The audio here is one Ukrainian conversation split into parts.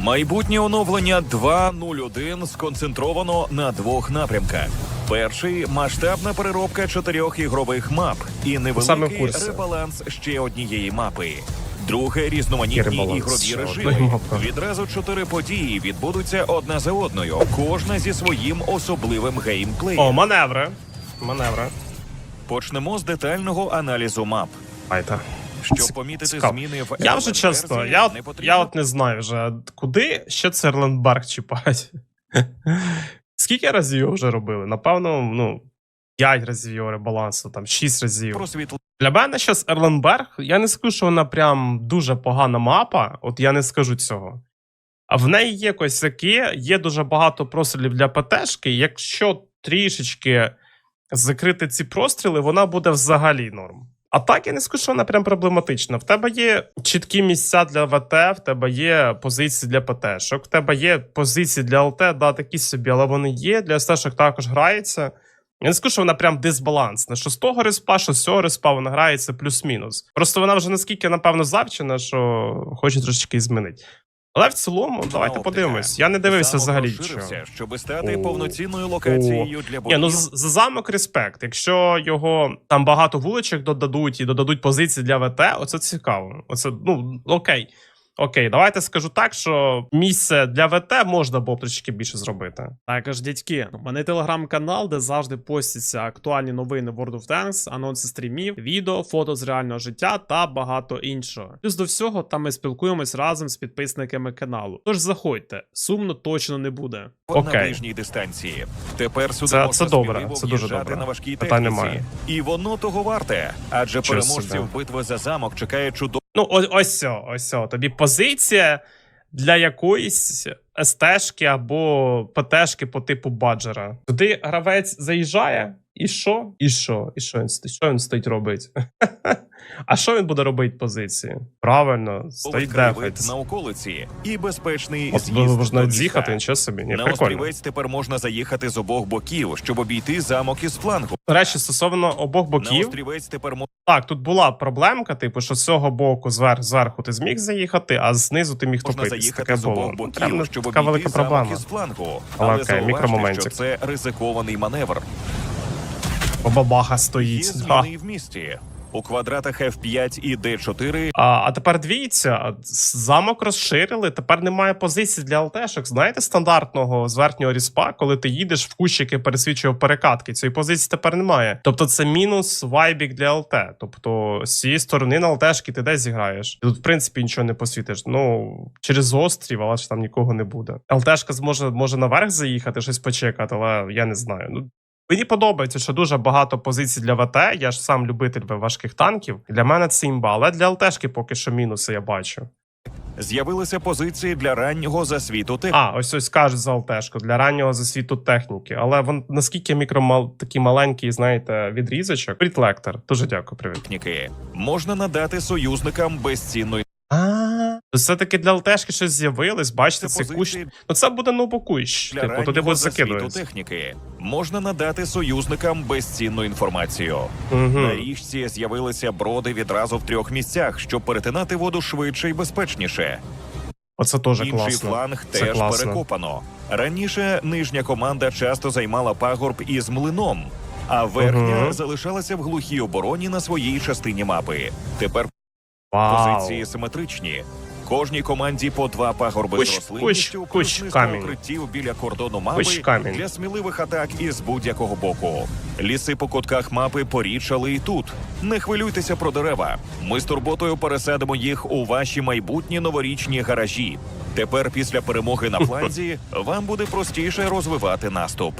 Майбутнє оновлення 2.01 сконцентровано на двох напрямках. Перший масштабна переробка чотирьох ігрових мап і невеликий ребаланс ще однієї мапи. Друге різноманітні ігрові режими. Відразу чотири події відбудуться одна за одною, кожна зі своїм особливим геймплеєм. О, маневри. Маневри. Почнемо з детального аналізу мап. Айта. Щоб помітити Цікаво. зміни в Я вже чесно, я, от, я от не знаю вже, куди ще це Ерленберг чіпать. Скільки разів його вже робили? Напевно, ну, 5 разів його ребалансу, там 6 разів. Для мене зараз Ерленберг, я не скажу, що вона прям дуже погана мапа, от я не скажу цього. А в неї є косяки, є дуже багато прострілів для ПТшки. Якщо трішечки закрити ці простріли, вона буде взагалі норм. А так я не скажу, що вона прям проблематична. В тебе є чіткі місця для ВТ, в тебе є позиції для ПТшок, в тебе є позиції для ЛТ, да, такі собі, але вони є. Для СТшок також грається. Я не скажу, що вона прям дисбалансна. Що з того респа, що з цього респа вона грається плюс-мінус. Просто вона вже наскільки, напевно, завчена, що хоче трошечки змінити. Але в цілому, давайте подивимось. Я не дивився взагалі. Що. щоб стати повноцінною локацією для Ні, ну за замок респект. Якщо його там багато вуличок додадуть і додадуть позиції для ВТ, оце цікаво. Оце ну окей. Окей, давайте скажу так, що місце для ВТ можна було б трішки більше зробити. Також, дядьки, у мене телеграм-канал, де завжди постяться актуальні новини World of Tanks, анонси стрімів, відео, фото з реального життя та багато іншого. Плюс до всього, там ми спілкуємось разом з підписниками каналу. Тож заходьте, сумно точно не буде. на Окей. ближній дистанції. Тепер сюди Це- можна це добре, це дуже добре. на важкій Питань техніці. немає. І воно того варте, адже Чого переможців собі. битви за замок чекає чудовий Ну, ось ось ось. Тобі позиція для якоїсь СТшки або ПТшки по типу баджера. Туди гравець заїжджає, і що? І що? І що він? Що він стоїть робить? а що він буде робити позиції? Правильно, стоїть краєвид на околиці і безпечний От з'їзд можна з'їхати, нічого собі. Ні, на прикольно. острівець тепер можна заїхати з обох боків, щоб обійти замок із флангу. Речі, стосовно обох На боків, острівець тепер можна так, тут була проблемка, типу, що з цього боку звер, зверху ти зміг заїхати, а знизу ти міг топитись. заїхати Таке з було. обох боків, щоб така велика проблема. із флангу. Але Але окей, мікромоментик. це ризикований маневр. Бабаха стоїть. Да. зміни і в місті. У квадратах F5 і D4 А, а тепер дивіться, замок розширили. Тепер немає позицій для ЛТшок. Знаєте, стандартного з верхнього ріспа, коли ти їдеш в кущики, пересвічував перекатки. Цієї позиції тепер немає. Тобто це мінус вайбік для ЛТ. Тобто з цієї сторони на ЛТшки ти де зіграєш? Тут, в принципі, нічого не посвітиш. Ну через острів, але ж там нікого не буде. ЛТшка зможе може наверх заїхати, щось почекати, але я не знаю. Ну. Мені подобається, що дуже багато позицій для ВТ. Я ж сам любитель важких танків. Для мене це імба, але для ЛТшки поки що мінуси я бачу. з'явилися позиції для раннього засвіту техніки. А, ось ось кажуть за ЛТшку для раннього засвіту техніки. Але вон наскільки мікромал такий маленький, знаєте, відрізочок. Прітлектор. Дуже дякую, привіт. техніки можна надати союзникам безцінну А, то все-таки для ЛТшки щось з'явилось. Бачите, це кущ. Ну це буде новокущ. Типу, туди буде засвіту закидуватися. техніки. Можна надати союзникам безцінну інформацію. Угу. На річці з'явилися броди відразу в трьох місцях, щоб перетинати воду швидше і безпечніше. Оце теж Інший класно. фланг Це теж класно. перекопано. Раніше нижня команда часто займала пагорб із млином, а верхня Мгм. залишалася в глухій обороні на своїй частині мапи. Тепер Вау. позиції симетричні. Кожній команді по два пагорби Кущ, з рослинністю, кущ, кущ, камінь. укриттів біля кордону мапи Кущ камінь. для сміливих атак із будь-якого боку. Ліси по кутках мапи порічали і тут. Не хвилюйтеся про дерева. Ми з турботою пересадимо їх у ваші майбутні новорічні гаражі. Тепер, після перемоги на фланзі, вам буде простіше розвивати наступ.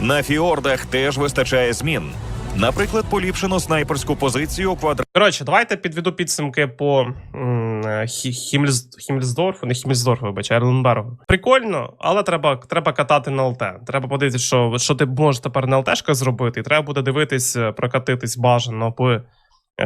На фіордах теж вистачає змін. Наприклад, поліпшено снайперську позицію квадрат. Коротше, давайте підведу підсумки по е, Хімльз, Хімльсдорфу, не Хімльсдорфу, вибач, Ерленбергу. Прикольно, але треба, треба катати на ЛТ. Треба подивитися, що, що ти можеш тепер на ЛТшках зробити, і треба буде дивитись, е, прокатитись бажано по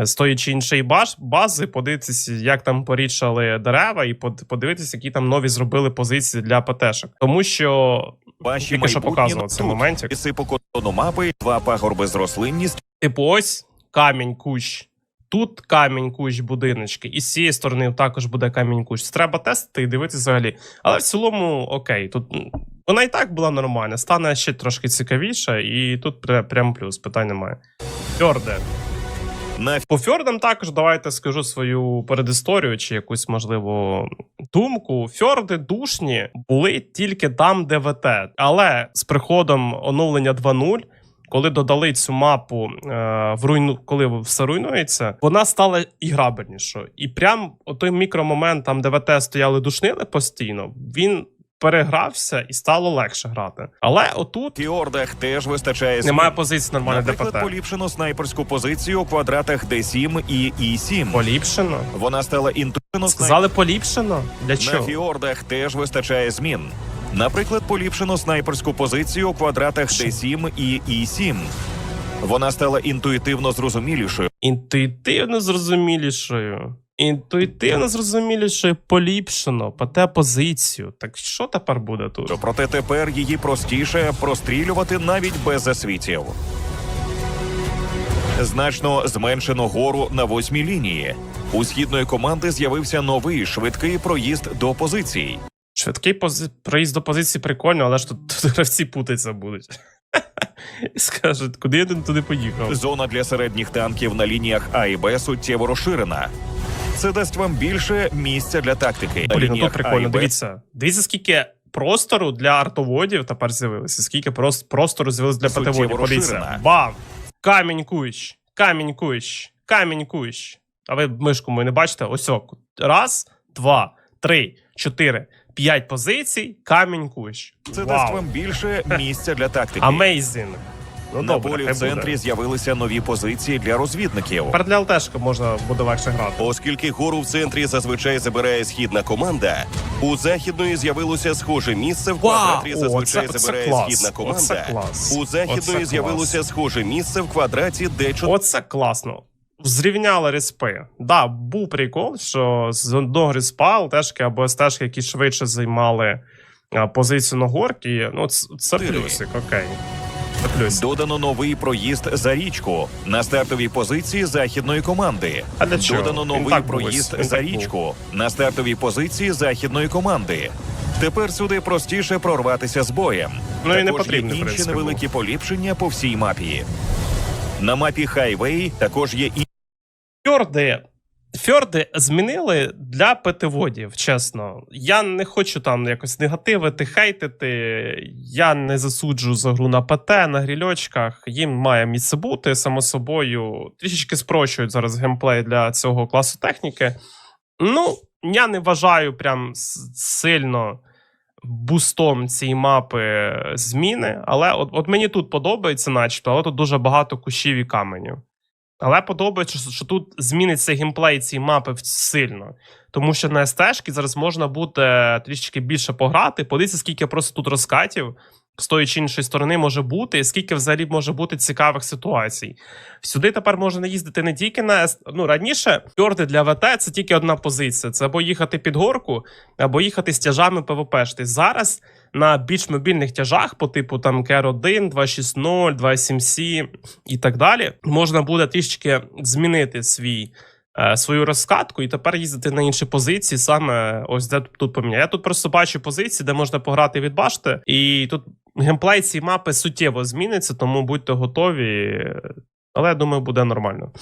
з тої чи іншої баз, бази, подивитися, як там порічали дерева, і под- подивитися, які там нові зробили позиції для ПТшок. Тому що ваші тільки що показував цей тут. моментик. Ліси по кордону мапи, два пагорби з рослинністю, Типу, ось камінь, кущ. Тут камінь кущ будиночки, і з цієї сторони також буде камінь кущ. Треба тестити і дивитися взагалі. Але в цілому, окей, тут вона і так була нормальна, стане ще трошки цікавіше, і тут пря- прям плюс, питань немає. Фьорде. На По фьордам також давайте скажу свою передісторію чи якусь можливо думку. Фьорди душні були тільки там, де ВТ. Але з приходом оновлення 2.0, коли додали цю мапу е, в руйну, коли все руйнується, вона стала іграбельнішою. І прям отой мікромомент, там де ВТ стояли душнили постійно, він перегрався і стало легше грати. Але отут фіордах теж вистачає немає позиції нормальної Наприклад, ДПТ. поліпшено снайперську позицію у квадратах D7 і E7. Поліпшено. Вона стала інтуїтивно Сказали поліпшено? Для На чого? фіордах теж вистачає змін. Наприклад, поліпшено снайперську позицію у квадратах D7 і E7. Вона стала інтуїтивно зрозумілішою. Інтуїтивно зрозумілішою. Інтуїтивно зрозумілішою поліпшено, пате позицію. Так що тепер буде тут? Проте тепер її простіше прострілювати навіть без засвітів. Значно зменшено гору на восьмій лінії. У східної команди з'явився новий швидкий проїзд до позицій. Швидкий пози... проїзд до позиції прикольно, але ж тут, тут гравці путаться будуть. Скажуть, куди я туди поїхав? Зона для середніх танків на лініях А і Б суттєво розширена. Це дасть вам більше місця для тактики. Блін, ну тут прикольно. Б Дивіться, дивіться, скільки простору для артоводів тепер з'явилося, скільки прос- простору з'явилось для ПТВодів. Подивіться. Бам! Камінь кущ, камінь кущ, камінь кущ. А ви мишку мою не бачите? Ось ок. Раз, два, три, чотири, п'ять позицій, камінь кущ. Це Вау. дасть вам більше місця для тактики. Amazing. Ну, На добре, полі хай в центрі буде. з'явилися нові позиції для розвідників. Тепер для ЛТшка можна буде легше грати. Оскільки гору в центрі зазвичай забирає східна команда, у західної з'явилося схоже місце в квадраті. О, Зазвичай це- це забирає клас. східна команда. Оце клас. У Оце західної клас. з'явилося схоже місце в квадраті, де Оце класно. Зрівняли респи. Да, був прикол, що з одного респа ЛТшки або СТшки, які швидше займали а, позицію на горки. Ну, це, це Чотири. плюсик, окей. Додано новий проїзд за річку на стартовій позиції західної команди. А для чого? Додано новий так проїзд за річку на стартовій позиції західної команди. Тепер сюди простіше прорватися з боєм. Ну, і не потрібно, є інші невеликі поліпшення по всій мапі. На мапі Хайвей також є і Фьорди. Фьорди змінили для ПТВодів, чесно. Я не хочу там якось негативити, хейтити. Я не засуджу за гру на ПТ, на грільочках. Їм має місце бути, само собою. Трішечки спрощують зараз геймплей для цього класу техніки. Ну, я не вважаю прям сильно бустом цієї мапи зміни. Але от, от мені тут подобається, начебто, але тут дуже багато кущів і каменів. Але подобається, що, тут зміниться геймплей цієї мапи сильно. Тому що на СТ-шки зараз можна буде трішечки більше пограти. Подивіться, скільки просто тут розкатів з тої чи іншої сторони може бути, скільки взагалі може бути цікавих ситуацій. Сюди тепер можна їздити не тільки на ну раніше фьорди для ВТ це тільки одна позиція: це або їхати під горку, або їхати з тяжами ПВПшти. Зараз на більш мобільних тяжах, по типу там Кер 1, 260, 27C і так далі, можна буде трішечки змінити свій. е, Свою розкатку і тепер їздити на інші позиції, саме ось де тут поміняє. Я тут просто бачу позиції, де можна пограти від башти, і тут геймплей цієї мапи суттєво зміниться, тому будьте готові. Але я думаю, буде нормально.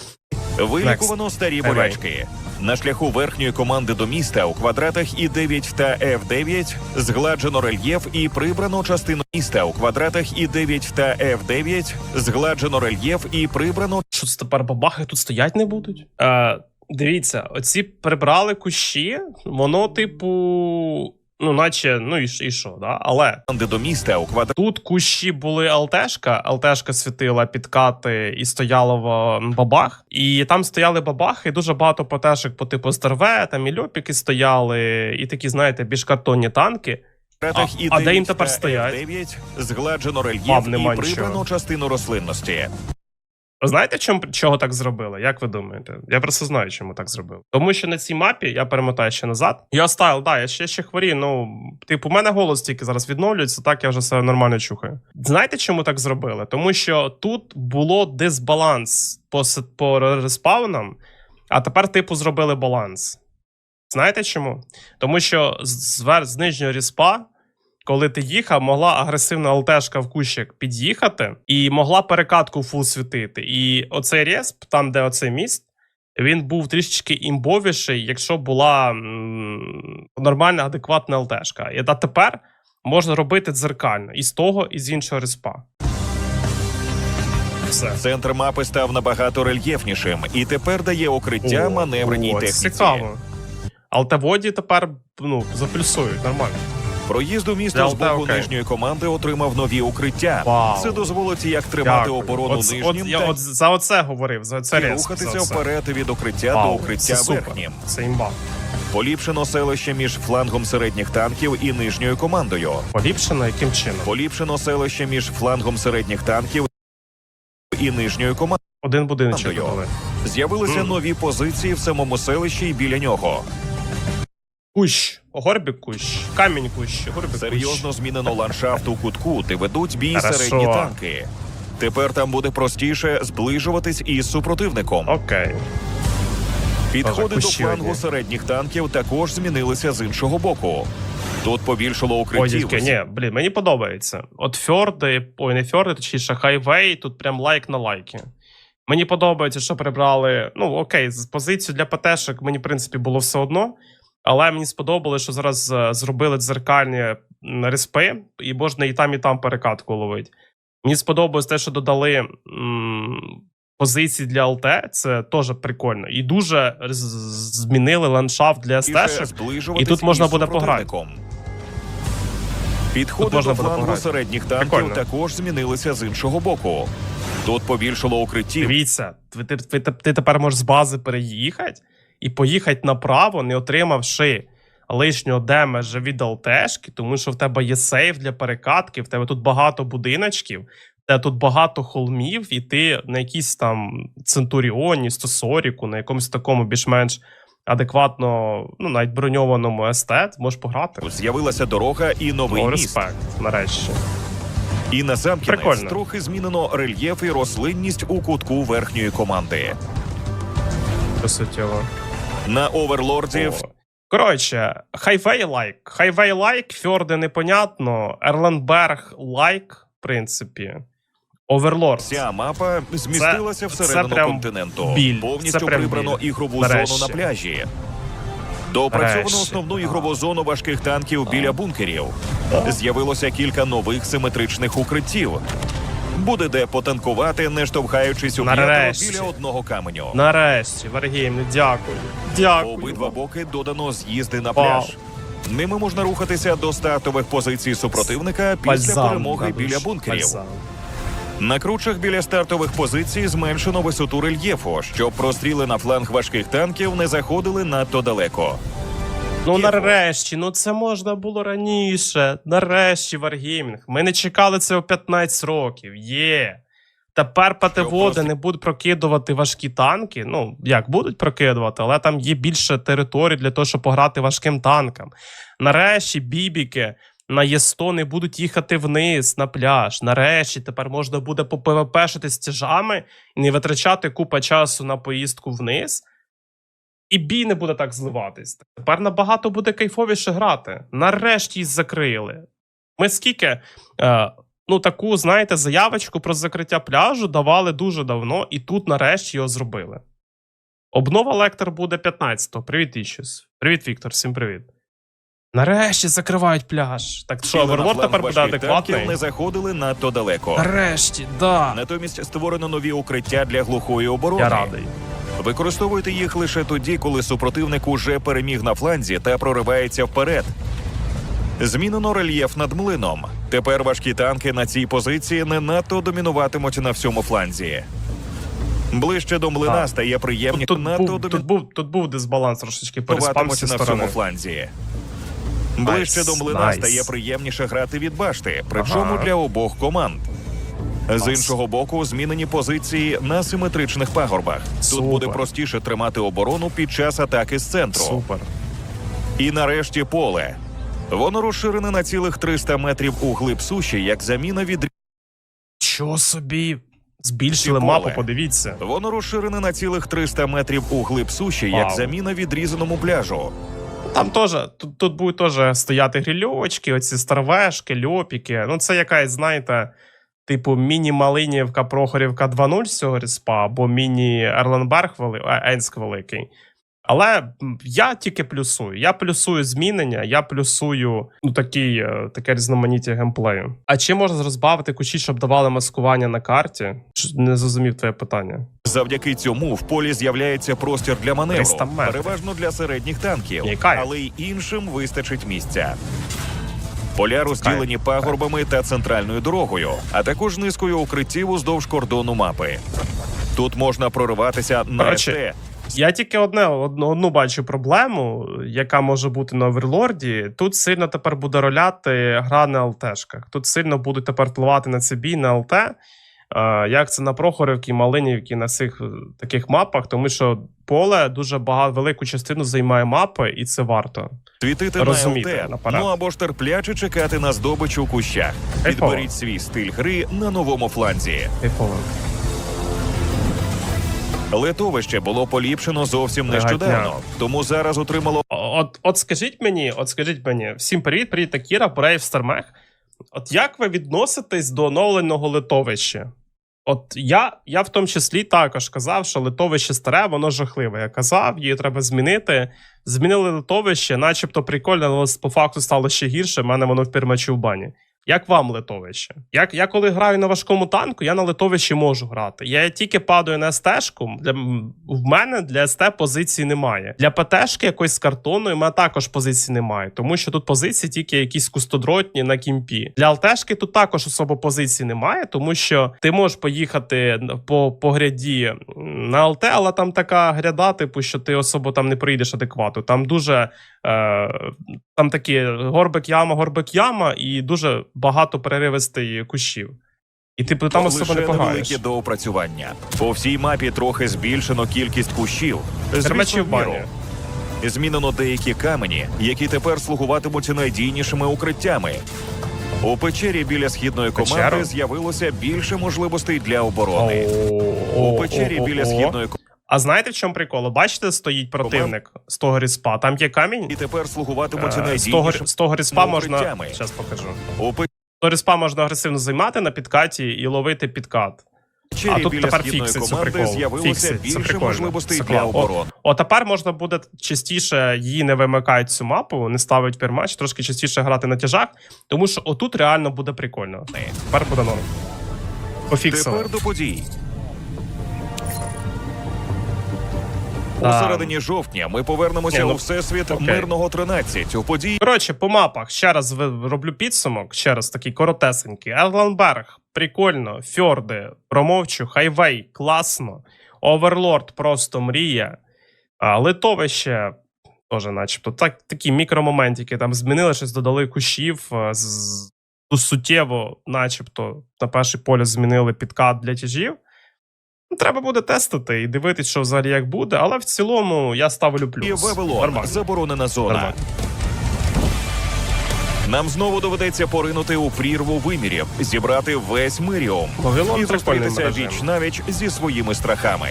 Вилікувано старі болячки. На шляху верхньої команди до міста у квадратах І9 та F9 згладжено рельєф і прибрано частину міста у квадратах І9 та F9 згладжено рельєф і прибрано Що це тепер бабахи тут стоять не будуть? Е, дивіться, оці прибрали кущі, воно, типу, ну, наче, ну і, і що, да? Але до міста у квадратах. тут кущі були ЛТшка, ЛТшка світила підкати і стояла в бабах. І там стояли бабахи, і дуже багато ПТшек по типу Стерве, там і льопіки стояли, і такі, знаєте, більш картонні танки. А- І9 а де їм тепер стоять? F9 згладжено рельєф і прибрано частину рослинності. Знаєте, чому чого так зробили? Як ви думаєте? Я просто знаю, чому так зробили. Тому що на цій мапі я перемотаю ще назад. Я стайл, да, я ще ще хворію. Ну, типу, у мене голос тільки зараз відновлюється, так я вже все нормально чухаю. Знаєте, чому так зробили? Тому що тут було дисбаланс по, по респаунам. а тепер, типу, зробили баланс. Знаєте чому? Тому що з, звер- з нижнього ріспа, коли ти їхав, могла агресивна ЛТшка в кущик під'їхати і могла перекатку фул світити. І оцей респ, там, де оцей міст, він був трішечки імбовіший, якщо була м, нормальна, адекватна ЛТшка. І а тепер можна робити дзеркально і з того, і з іншого респа. Все. Центр мапи став набагато рельєфнішим і тепер дає укриття О, маневреній о, техніці. Цікаво. Алтаводі тепер ну, заплюсують нормально. Проїзд у місто Для з боку окей. нижньої команди отримав нові укриття. Вау. Це дозволить як тримати Дякую. оборону от, нижнім от, я та от за оце говорив, за це і рухатися вперед від укриття Вау, до укриття це верхнім. Це імба. Поліпшено селище між флангом середніх танків і нижньою командою. Поліпшено яким чином? Поліпшено селище між флангом середніх танків і нижньою командою. Один будиночок. З'явилися Мгм. нові позиції в самому селищі і біля нього. Кущ. Горбік кущ. Камінь кущ. Горбік Серйозно змінено ландшафт у кутку, де ведуть бій Хорошо. середні танки. Тепер там буде простіше зближуватись із супротивником. Окей. Підходи до кущі флангу одні. середніх танків також змінилися з іншого боку. Тут побільшало Ой, укриттів. дядьки, ні, блін, мені подобається. От фьорди, ой, не фьорди, точніше, хайвей, тут прям лайк на лайки. Мені подобається, що прибрали. Ну, окей, з позицію для ПТшок мені, в принципі, було все одно. Але мені сподобалося, що зараз е, зробили дзеркальні респи, і можна і там, і там перекатку ловити. Мені сподобалось те, що додали м, позиції для ЛТ, це теж прикольно. І дуже з- змінили ландшафт для СТ. і тут можна буде пограти. Підходи можна до флангу середніх танків Прикольно. також змінилися з іншого боку. Тут побільшало укриттів. Дивіться, ти, ти, ти, ти тепер можеш з бази переїхати і поїхати направо, не отримавши лишнього демеджа від ЛТшки, тому що в тебе є сейф для перекатки, в тебе тут багато будиночків, в тебе тут багато холмів, і ти на якійсь там Центуріоні, Стосоріку, на якомусь такому більш-менш адекватно, ну навіть броньованому СТ, можеш пограти. З'явилася дорога і новий О, міст. респект, нарешті. І на сам кінець трохи змінено рельєф і рослинність у кутку верхньої команди. По суті. о. На оверлордів О. Коротше, хайвей лайк. Хайвей лайк, Фьорди непонятно. Ерленберг лайк, в принципі. Оверлорд. Вся мапа змістилася це всередину прям континенту. біль. Повністю Це прибрано біль. ігрову Нарешті. зону на пляжі. Доопрацьовано Нарешті. основну ігрову зону важких танків біля бункерів. З'явилося кілька нових симетричних укриттів. Буде де потанкувати, не штовхаючись у Нарешті. біля одного каменю. Нарешті, Варгейм, ну дякую. Дякую. Обидва боки додано з'їзди на Вау. пляж. Ними можна рухатися до стартових позицій супротивника після Бальзам перемоги на біля бункерів. бальзам. На кручах біля стартових позицій зменшено висоту рельєфу, щоб простріли на фланг важких танків не заходили надто далеко. Ну нарешті, ну це можна було раніше. Нарешті, Варгеймінг. Ми не чекали це о 15 років. Є. Тепер просто- не будуть прокидувати важкі танки. Ну, як будуть прокидувати, але там є більше територій для того, щоб пограти важким танкам. Нарешті бібіки на Є100 не будуть їхати вниз на пляж. Нарешті тепер можна буде попвпшити стяжами і не витрачати купа часу на поїздку вниз. І бій не буде так зливатись. Тепер набагато буде кайфовіше грати. Нарешті закрили. Ми скільки, е, ну, таку, знаєте, заявочку про закриття пляжу давали дуже давно, і тут нарешті його зробили. Обнова лектор буде 15-го. Привіт, Іщус. Привіт, Віктор, всім привіт. Нарешті закривають пляж. Так що, Сіли на Оверлорд фланг тепер буде важких танків адекватний. не заходили надто далеко. Нарешті, да. Натомість створено нові укриття для глухої оборони. Я радий. Використовуйте їх лише тоді, коли супротивник уже переміг на фланзі та проривається вперед. Змінено рельєф над млином. Тепер важкі танки на цій позиції не надто домінуватимуть на всьому фланзі. Ближче до млина Так. стає приємніше Тут, тут, надто був, тут, був, тут був дисбаланс трошечки зі на сторони. всьому фланзі. Ближче Найс, до млина найс. стає приємніше грати від башти, причому Ага. для обох команд. З іншого боку, змінені позиції на симетричних пагорбах. Тут буде простіше тримати оборону під час атаки з центру. Супер. І нарешті поле. Воно розширене на цілих 300 метрів у глиб суші, як заміна від Що собі? Збільшили мапу, подивіться. Воно розширене на цілих 300 метрів у глиб суші, як заміна відрізаному пляжу. Там теж тут, тут будуть теж стояти грильовочки, оці старвешки, льопіки. Ну, це якась, знаєте, типу міні-Малинівка, Прохорівка 2.0 з цього респа, або міні-Ерленберг а, Енськ великий. Але я тільки плюсую. Я плюсую змінення, я плюсую ну, такі, е, таке різноманіття геймплею. А чи можна розбавити кущі, щоб давали маскування на карті? Не зрозумів твоє питання. Завдяки цьому в полі з'являється простір для 300 маневру, переважно для середніх танків, Яка? але й іншим вистачить місця. Поля розділені пагорбами та центральною дорогою, а також низкою укриттів уздовж кордону мапи. Тут можна прориватися на Коротше, Я тільки одне одну, одну бачу проблему, яка може бути на оверлорді. Тут сильно тепер буде роляти гра на ЛТшках. Тут сильно будуть тепер впливати на це бій на ЛТ. Як це на Прохорівці, Малинівці, на цих е, таких мапах, тому що поле дуже багато велику частину займає мапи, і це варто. світити розуміти, на ЛТ, ну або ж терпляче чекати на здобич у кущах. Кайфово. Підберіть свій стиль гри на новому фланзі. Кайфово. Литовище було поліпшено зовсім нещодавно, тому зараз отримало От, от скажіть мені, от скажіть мені, всім привіт, привіт, Акіра, Брейв Стармех. От як ви відноситесь до оновленого литовища? От я, я в тому числі також казав, що литовище старе, воно жахливе. Я казав, її треба змінити. Змінили литовище, начебто прикольно, але по факту стало ще гірше. в мене воно в пірмачі в бані. Як вам литовище? Як я коли граю на важкому танку, я на литовищі можу грати. Я тільки падаю на СТ-шку, Для в мене для СТ позиції немає. Для ПТ-шки якоїсь з картону, в мене також позиції немає, тому що тут позиції тільки якісь кустодротні на кімпі. Для ЛТшки тут також особо позицій немає, тому що ти можеш поїхати по, по гряді на ЛТ, але там така гряда, типу, що ти особо там не прийдеш адекватно. Там дуже там такі горбик яма, горбик яма, і дуже багато переривистий кущів. І типу там особо не лише пограєш. доопрацювання. По всій мапі трохи збільшено кількість кущів. Звісно, в міру. Змінено деякі камені, які тепер слугуватимуть найдійнішими укриттями. У печері біля східної команди з'явилося більше можливостей для оборони. У печері біля східної А знаєте, в чому прикол? Бачите, стоїть противник з того ріспа. Там є камінь. і тепер слугуватимуть Е, З того, з того ріспа можна. укриттями. Зараз покажу. З того ріспа можна агресивно займати на підкаті і ловити підкат. А тут тепер фіксить, це команди прикол. з'явилося Фіксить, це більше прикольно. можливостей Це для класно. оборони. О, тепер можна буде частіше її не вимикати цю мапу, не ставить пермач, трошки частіше грати на тяжах, тому що отут реально буде прикольно. Тепер буде норм. Пофіксили. Тепер до подій. У середині жовтня ми повернемося ну, у всесвіт окей. мирного 13. У події Коротше, по мапах ще раз роблю підсумок, ще раз такий коротесенький. Ерленберг, прикольно, Фьорди, промовчу, Хайвей, класно. Оверлорд просто мрія. А, Литовище теж, начебто, так, такі мікромоментики там змінили щось, додали кущів. з- з- суттєво, начебто, на перший полі змінили підкат для тяжів. Треба буде тестити і дивитись, що взагалі як буде, але в цілому я ставлю плюс. Вавилон Нормально. заборонена зона. Нормально. Нам знову доведеться поринути у прірву вимірів, зібрати весь миріум Вавилон і прикольний зустрітися віч навіч зі своїми страхами.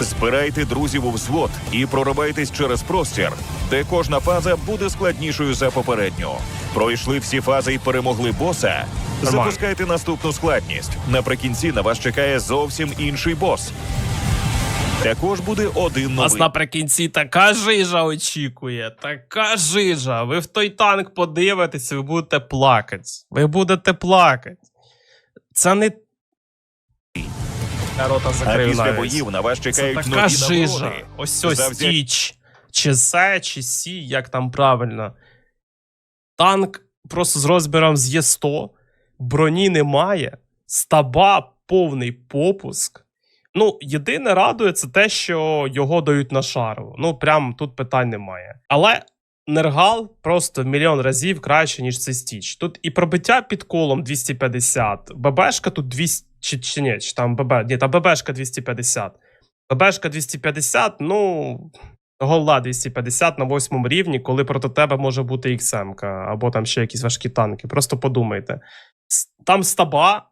Збирайте друзів у взвод і проривайтесь через простір, де кожна фаза буде складнішою за попередню. Пройшли всі фази і перемогли боса. Запускайте наступну складність. Наприкінці на вас чекає зовсім інший бос. Також буде один Нас наприкінці така жижа очікує, така жижа. Ви в той танк подивитеся, ви будете плакати. Ви будете плакати. Це не. Рота А після навіть. боїв на вас Це така нові жижа. нагороди. Ось ось Завдя- стіч. Чи С, чи Сі, як там правильно. Танк просто з розміром з Є100, броні немає, стаба повний попуск. Ну, єдине радує, це те, що його дають на шару. Ну, прям тут питань немає. Але Нергал просто в мільйон разів краще, ніж цей стіч. Тут і пробиття під колом 250, ББшка тут 200, чи, чи ні, чи там ББ, ні, там ББшка 250. ББшка 250, ну. Голла 250 на восьмому рівні, коли проти тебе може бути XM або там ще якісь важкі танки. Просто подумайте. Там стаба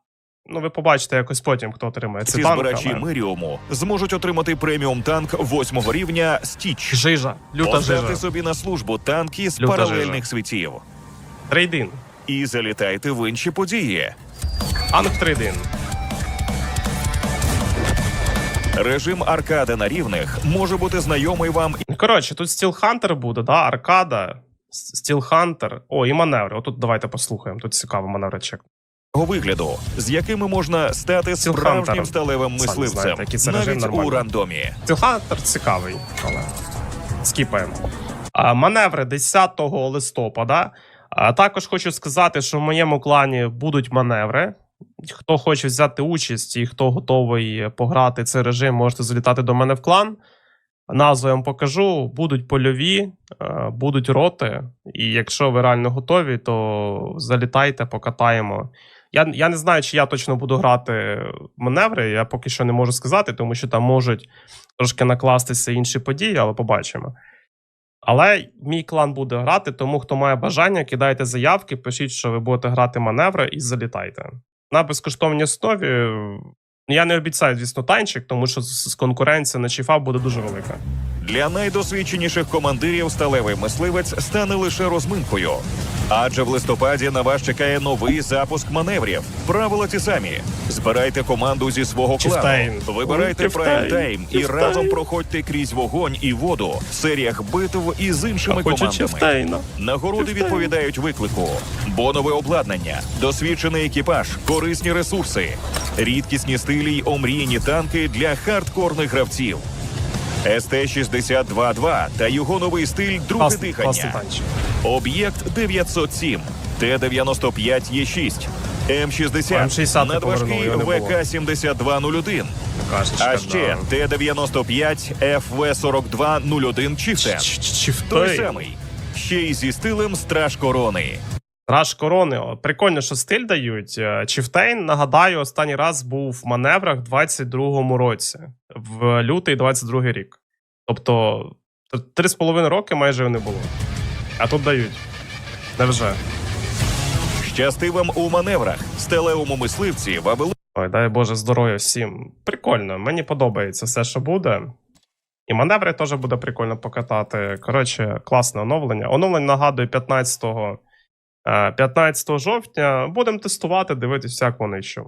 Ну, ви побачите якось потім, хто отримає Ці збирачі але... Миріуму зможуть отримати преміум танк восьмого рівня Стіч. Жижа, люта Поставте жижа. собі на службу танки з Люта паралельних жижа. світів Трейдин. і залітайте в інші події. Танк трейдин. Режим аркади на рівних може бути знайомий вам Коротше, тут Steel Hunter буде, да, аркада, С- Steel Hunter. О, і маневри. Отут давайте послухаємо. Тут цікаво маневричек. вигляду, з якими можна стати справжнім сталевим мисливцем, знаєте, який це режим навіть у рандомі. Steel Hunter цікавий, але скіпаємо. А, маневри 10 листопада. А, також хочу сказати, що в моєму клані будуть маневри. Хто хоче взяти участь і хто готовий пограти цей режим, можете залітати до мене в клан. Назву я вам покажу. Будуть польові, е, будуть роти. І якщо ви реально готові, то залітайте, покатаємо. Я, я не знаю, чи я точно буду грати маневри. Я поки що не можу сказати, тому що там можуть трошки накластися інші події, але побачимо. Але мій клан буде грати, тому хто має бажання, кидайте заявки, пишіть, що ви будете грати маневри і залітайте. На безкоштовній основі. Я не обіцяю, звісно, танчик, тому що з конкуренція на чіфа буде дуже велика. Для найдосвідченіших командирів сталевий мисливець стане лише розминкою. Адже в листопаді на вас чекає новий запуск маневрів. Правила ті самі: збирайте команду зі свого клану, вибирайте прайм-тайм і разом проходьте крізь вогонь і воду в серіях битв із іншими командами. Нагороди відповідають виклику: бонове обладнання, досвідчений екіпаж, корисні ресурси, рідкісні стилі й омріяні танки для хардкорних гравців. СТ-62-2 та його новий стиль друге Класний, класний дихання. танчик. Об'єкт 907, Т-95Е6, М60, М60 надважкий повернули, його не було. ВК-7201, Кашечка, а ще. Т-95 ФВ-4201 Чифтен. Ч- ч- Той самий. Ще й зі стилем страж корони. Раш корони. Прикольно, що стиль дають. Е, Чифтейн, нагадаю, останній раз був в маневрах в 22-му році, в лютий 22-й рік. Тобто, т- три з половиною роки майже його не було. А тут дають. Невже? Щасти вам у маневрах. Стелевому мисливці Вавилон Ой, дай Боже здоров'я всім. Прикольно, мені подобається все, що буде. І маневри теж буде прикольно покатати. Коротше, класне оновлення. Оновлення нагадую 15, е, 15 жовтня. Будемо тестувати, дивитися, як вони що.